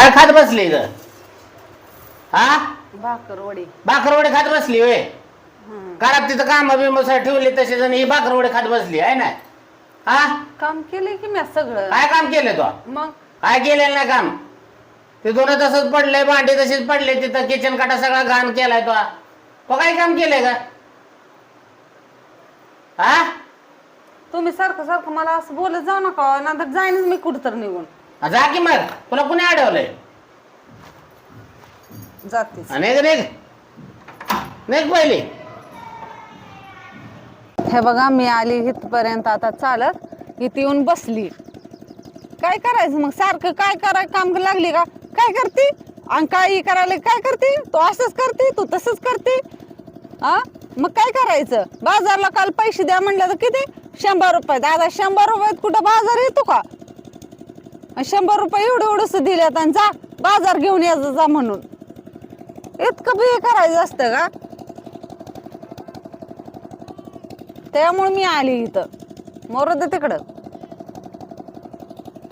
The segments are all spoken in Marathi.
काय खात बसली ग हा? भाकर वडी भाकरवडे खात बसली वे घरात तिथं काम बिम ठेवली तसेच आणि ही भाकरवडे खात बसली आहे ना? हा? काम केलंय की मी सगळं? काय काम केलं तो? मग? काय केलेलं नाही काम? ते दोन तसंच पडलंय भांडे तसेच पडले तिथं किचन काटा सगळा घाण केलाय तो. तो काय काम केलंय का? हा? तुम्ही सारखं सारखं मला असं बोलत जाऊ नका नंतर जाईनच मी कुठं तर निघून. जा की मग. तुला कुणी अडवलंय. जातेच. पहिली. हे बघा मी आली इथपर्यंत. आता चालत इथे येऊन बसली. काय करायचं मग? सारखं काय कराय काम लागली का? काय करते? आणि काय करायला काय करते? तू असंच करते तू तसंच करते. हा मग काय करायचं? बाजारला काल पैसे द्या म्हणलं तर किती? शंभर रुपये. दादा शंभर रुपयात कुठं बाजार येतो का? आणि शंभर रुपये एवढं एवढंच दिल्यात आणि जा बाजार घेऊन यायचं जा म्हणून. इतकं बी करायचं असतं का? त्यामुळे मी आली इथं. मोर दे तिकडं.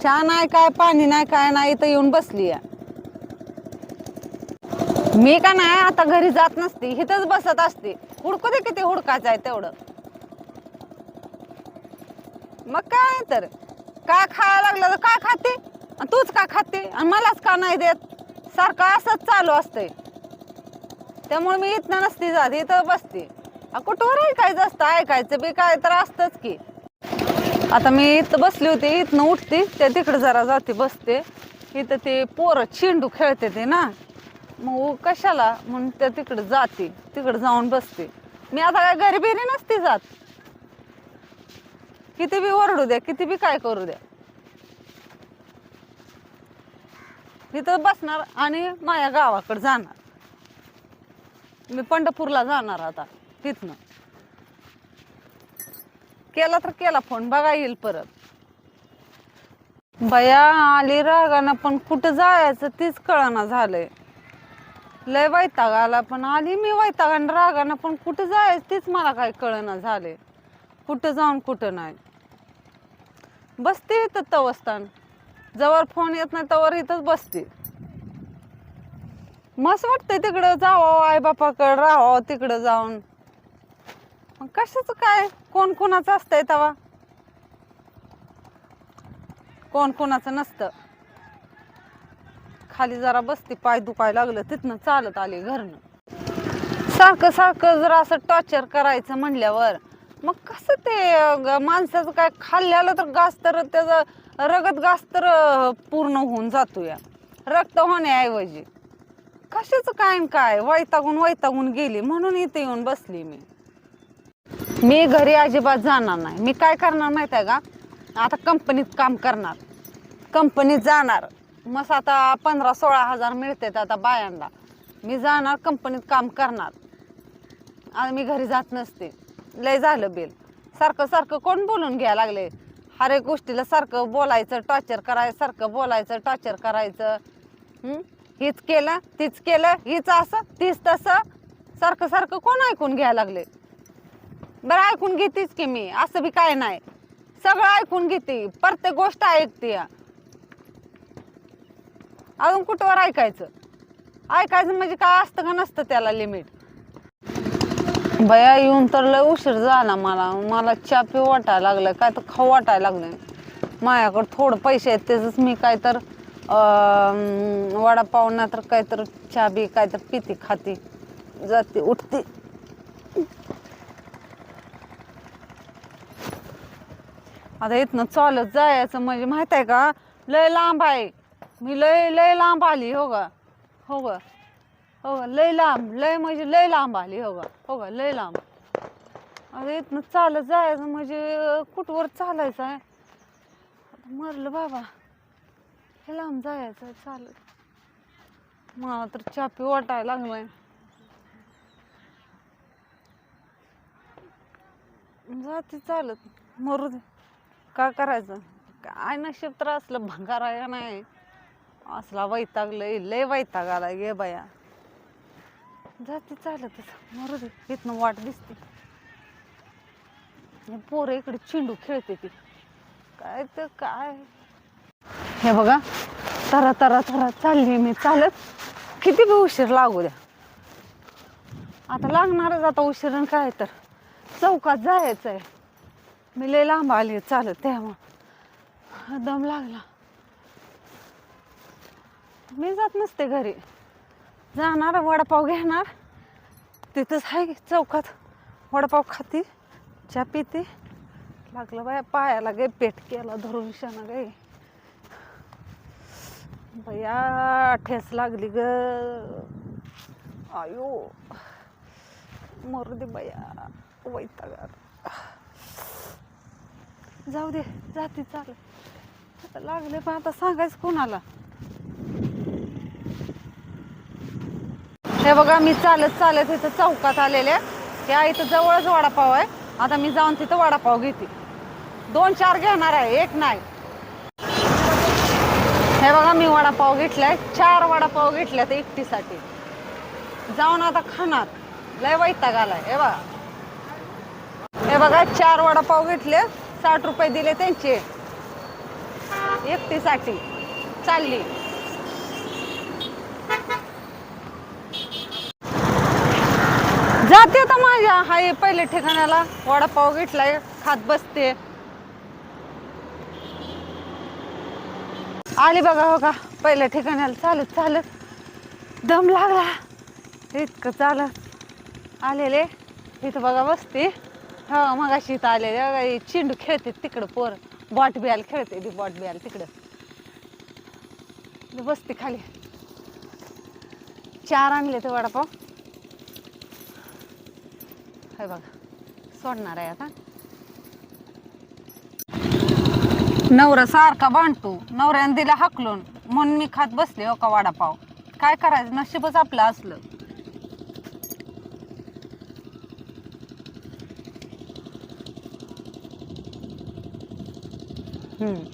चहा नाही काय पाणी नाही काय नाही इथं येऊन बसली मी का नाही आता घरी जात नसते इथंच बसत असते. हुडकू दे किती हुडकायचं आहे तेवढं. मग काय तर. काय खायला लागलं तर काय खाते? आणि तूच का खाते? आणि मलाच का नाही देत? सारखं असंच चालू असतंय. त्यामुळे मी इथनं नसते जात इथं बसते. आ, कुठवर ऐकायचं असतं? ऐकायचं बी काय तर असतंच की. आता मी इथं बसली होती इथनं उठते त्या तिकडे जरा जाते बसते. इथं ते पोरं चेंडू खेळते ते ना. मग कशाला? म्हणून त्या तिकडे जाते तिकडे जाऊन बसते. मी आता काय घरी बिरी नसते जात. किती बी ओरडू द्या किती बी काय करू द्या इथं बसणार आणि माझ्या गावाकडे जाणार. मी पंढरपूरला जाणार आता तिथनं. केला तर केला फोन बघा येईल परत. बया आली रागानं पण कुठं जायचं तीच कळना झालंय. लय वैताग आला पण आली मी वैतागानं रागानं पण कुठं जायचं तीच मला काय कळना झाले कुठं जाऊन कुठं नाही. बसते इथं तवस्थान जवळ फोन येत नाही तवर इथंच बसते. मस्त वाटतंय तिकडं जावं आई बापाकडं राहावं तिकडं जाऊन. मग कशाचं काय? कोण कोणाचं असतंय तवा? कोण कोणाचं नसतं. खाली जरा बसते पाय दुखाय लागलं तिथनं चालत आले घरनं. सारखं सारखं जर असं टॉर्चर करायचं म्हणल्यावर मग कसं ते माणसाचं काय खाल्ल्याला तर गास तर त्याचं रगत गास तर पूर्ण होऊन जातो या. रक्त होण्याऐवजी. कशाचं काय काय? वैतागून वैतागून गेली. म्हणून इथे येऊन बसली मी. मी घरी अजिबात जाणार नाही. मी काय करणार माहीत आहे का? आता कंपनीत काम करणार. कंपनीत जाणार. मस्त आता पंधरा सोळा हजार मिळतात आता बायांना. मी जाणार कंपनीत काम करणार. आणि मी घरी जात नसते. लय झालं बिल. सारखं सारखं कोण बोलून घ्यायला लागले? हर एक गोष्टीला सारखं बोलायचं टॉर्चर करायचं सारखं बोलायचं टॉर्चर करायचं. हीच केलं तीच केलं हीच असं तीच तसं. सारखं सारखं कोण ऐकून घ्यायला लागले? बरं ऐकून घेतेच की मी. असं बी काय नाही. सगळं ऐकून घेते. प्रत्येक गोष्ट ऐकते. अजून कुठवर ऐकायचं? ऐकायचं म्हणजे काय असतं का नसतं त्याला लिमिट बया येऊन तर लय उशीर झाला मला. मला चहा पिऊ वाटायला लागलं. काय तर खाऊ वाटायला लागलं. माझ्याकडं थोडं पैसे आहेत त्याच मी काय तर वडापाव ना तर काय तर चहा बी काय तर पिती खाती. जाते उठते. आता इथनं चालत जायचं म्हणजे माहीत आहे का? लय लांब आहे. मी लय लय लांब आली हो ग. हो ग. हो लय लांब लय म्हणजे लय लांब आली हो गा हो गा लय लांब. अरे इथनं चालत जायचं म्हणजे कुठवर चालायचं आहे? मरलं बाबा. हे लांब जायचं आहे चालत. मला तर चापी वाटायला लागलाय. जाते चालत. मरू दे. काय करायचं? काय नशीब तर असलं भंगार आहे नाही? असला वैतागलं लय वैताग आला गे बाया. जाते चालतच मरू दे इथनं वाट दिसते. हे पोरं इकडे चेंडू खेळते ती. काय तर काय. हे बघा तरा तरा तरा चालली मी चालत. किती बी उशीर लागू द्या. आता लागणारच आता उशीर आणि काय तर. चौकात जायचं आहे मी लय लांब आली चालत तेव्हा. दम लागला. मी जात नसते घरी. जाणार वडापाव घेणार. तिथंच आहे चौकात. वडापाव खाती चहा पिते. लागलं बाया पायाला गे पेट केला धरून शाना गे. बया ठेस लागली ग. आयो मरू दे बया वैतागार जाऊ दे जाते चाल. आता लागले पण आता सांगायचं कोणाला? हे बघा मी चालत चालत इथं चौकात आलेले या इथं जवळच वडापाव आहे. आता मी जाऊन तिथं वडापाव घेते. दोन चार घेणार आहे एक नाही. हे बघा मी वडापाव घेतलाय. चार वडापाव घेतल्यात एकटीसाठी. जाऊन आता खाणार. लय वैताग आलाय. हे बघा. हे बघा चार वडापाव घेतले. साठ रुपये दिले त्यांचे. एकटीसाठी. चालली. जाते आता माझ्या हाय पहिले ठिकाणाला. वडापाव घेतलाय खात बसते. आली बघा हो का पहिल्या ठिकाणाला. चालत चालत. दम लागला. इतकं चालत. आलेले. इथं बघा बसते हो मगाशी इथं आलेले. बघा चेंडू चिंडू खेळते तिकडं पोर. बॉट बियाल खेळते ती बॉट बियाल तिकडं. बसते खाली. चार आणले ते वडापाव. हे बघा सोडणार आहे आता. नवरा सारखा बांधतो नवऱ्याने दिला हाकलून म्हणून मी खात बसले हो का वडापाव? काय करायचं? नशीबच आपलं असलं. हम्म.